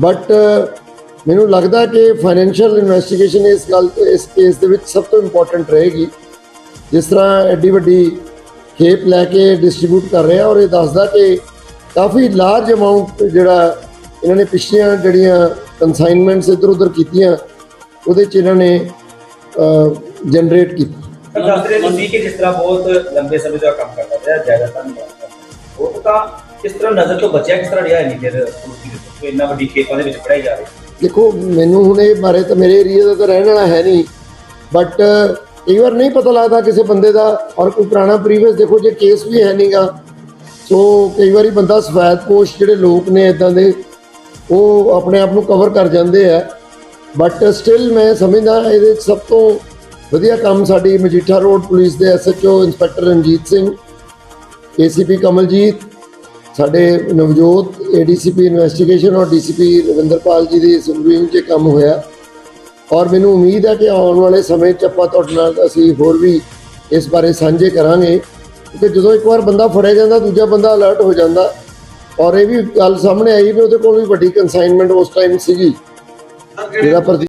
But uh, ਮੈਨੂੰ ਲੱਗਦਾ ਕਿ ਫਾਈਨੈਂਸ਼ੀਅਲ ਇਨਵੈਸਟੀਗੇਸ਼ਨ ਇਸ ਗੱਲ ਇਸ ਕੇਸ ਦੇ ਵਿੱਚ ਸਭ ਤੋਂ ਇੰਪੋਰਟੈਂਟ ਰਹੇਗੀ। ਜਿਸ ਤਰ੍ਹਾਂ ਐਡੀ ਵੱਡੀ ਖੇਪ ਲੈ ਕੇ ਡਿਸਟ੍ਰੀਬਿਊਟ ਕਰ ਰਿਹਾ ਔਰ ਇਹ ਦੱਸਦਾ ਕਿ ਕਾਫੀ ਲਾਰਜ ਅਮਾਉਂਟ ਜਿਹੜਾ ਇਹਨਾਂ ਨੇ ਪਿਛਲੀਆਂ ਜਿਹੜੀਆਂ ਕਨਸਾਈਨਮੈਂਟਸ ਇੱਧਰ ਉੱਧਰ ਕੀਤੀਆਂ, ਉਹਦੇ ਚ ਇਹਨਾਂ ਨੇ ਜਨਰੇਟ ਕੀਤੀ। ਦੱਸ ਰਹੇ ਤੁਸੀਂ ਕਿ ਜਿਸ ਤਰ੍ਹਾਂ ਬਹੁਤ ਲੰਬੇ ਸਮੇਂ ਤੋਂ ਕੰਮ ਕਰਦਾ ਰਿਹਾ ਜ਼ਿਆਦਾਤਰ ਨਹੀਂ ਉਹ ਤਾਂ ਕਿਸ ਤਰ੍ਹਾਂ ਨਜ਼ਰ ਤੋਂ ਬਚਿਆ, ਕਿਸ ਤਰ੍ਹਾਂ ਰਿਹਾ ਨਹੀਂ ਫਿਰ ਇੰਨਾ ਵੱਡੀ ਖੇਪਾਂ ਦੇ ਵਿੱਚ ਪੜਾਈ ਜਾ ਰਹੀ ਦੇਖੋ, ਮੈਨੂੰ ਹੁਣ ਇਹ ਬਾਰੇ ਤਾਂ ਮੇਰੇ ਏਰੀਆ ਦਾ ਤਾਂ ਰਹਿਣ ਵਾਲਾ ਹੈ ਨਹੀਂ। ਬਟ ਕਈ ਵਾਰ ਨਹੀਂ ਪਤਾ ਲੱਗਦਾ ਕਿਸੇ ਬੰਦੇ ਦਾ ਔਰ ਕੋਈ ਪੁਰਾਣਾ ਪ੍ਰੀਵੀਅਸ ਦੇਖੋ, ਜੇ ਕੇਸ ਵੀ ਹੈ ਨਹੀਂਗਾ। ਸੋ ਕਈ ਵਾਰੀ ਬੰਦਾ ਸਫੈਦ ਪੋਸ਼ ਜਿਹੜੇ ਲੋਕ ਨੇ ਇਦਾਂ ਦੇ, ਉਹ ਆਪਣੇ ਆਪ ਨੂੰ ਕਵਰ ਕਰ ਜਾਂਦੇ ਆ। ਬਟ ਸਟਿਲ ਮੈਂ ਸਮਝਦਾ ਇਹਦੇ ਵਿੱਚ ਸਭ ਤੋਂ ਵਧੀਆ ਕੰਮ ਸਾਡੀ ਮਜੀਠਾ ਰੋਡ ਪੁਲਿਸ ਦੇ SHO inspector Ranjit Singh ACP Kamaljit ਸਾਡੇ ਨਵਜੋਤ ਏਡੀਸੀਪੀ ਇਨਵੈਸਟੀਗੇਸ਼ਨ ਔਰ ਡੀਸੀਪੀ ਰਵਿੰਦਰਪਾਲ ਜੀ ਦੀ ਸੁਪਰੀਮ 'ਚ ਕੰਮ ਹੋਇਆ। ਔਰ ਮੈਨੂੰ ਉਮੀਦ ਹੈ ਕਿ ਆਉਣ ਵਾਲੇ ਸਮੇਂ 'ਚ ਆਪਾਂ ਤੁਹਾਡੇ ਨਾਲ ਅਸੀਂ ਹੋਰ ਵੀ ਇਸ ਬਾਰੇ ਸਾਂਝੇ ਕਰਾਂਗੇ। ਕਿਉਂਕਿ ਜਦੋਂ ਇੱਕ ਵਾਰ ਬੰਦਾ ਫੜਿਆ ਜਾਂਦਾ ਦੂਜਾ ਬੰਦਾ ਅਲਰਟ ਹੋ ਜਾਂਦਾ। ਔਰ ਇਹ ਵੀ ਗੱਲ ਸਾਹਮਣੇ ਆਈ ਵੀ ਉਹਦੇ ਕੋਲ ਵੀ ਵੱਡੀ ਕਨਸਾਈਨਮੈਂਟ ਉਸ ਟਾਈਮ ਸੀਗੀ। ਜਿਹੜਾ